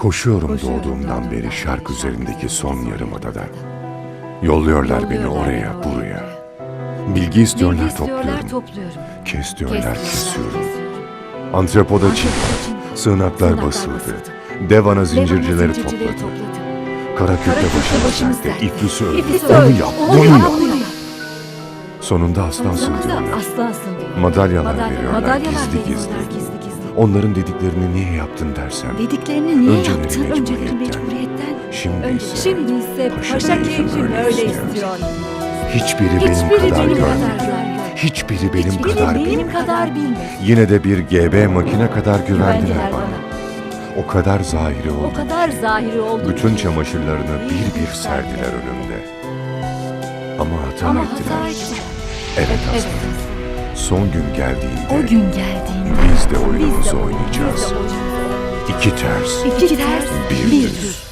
Koşuyorum doğduğumdan beri şark üzerindeki son yarımadada. Yolluyorlar beni oraya, buraya. Bilgi istiyorlar, Bilgi istiyorlar, topluyorum. topluyorum. Kes diyorlar, Kes kesiyorum. Antropoda çin, sığınaklar basıldı. Dev ana zincircileri topladı. topladı. Kara kökte Kara kökte başımız dertte, iflisi öldü. Onu yap, bunu yap. Sonunda aslansın diyorlar. Madalyalar Madalya- veriyorlar gizli gizli. Onların dediklerini niye yaptın dersen. Dediklerini niye Önceleri yaptın? Önceleri mecburiyetten. mecburiyetten. Şimdi Önce- ise Şimdi ise paşa paşa öyle öyle istiyor. istiyor. hiçbiri benim Hiçbiri kadar kadar görmedi. Hiçbiri benim Hiçbiri kadar benim bilmedi. kadar bilmedi. Yine de bir GB makine kadar güvendiler bana. bana. O kadar zahiri O oldu. kadar zahiri oldu Bütün çamaşırlarını bir bir serdiler önümde. Ama hata Ama ettiler. hata ettiler. Evet Evet. aslında. Son gün geldiğinde O gün geldiğinde biz de biz oyunumuzu de oynayacağız. biz de oynayacağız. İki ters, İki ters, bir bir düz. düz.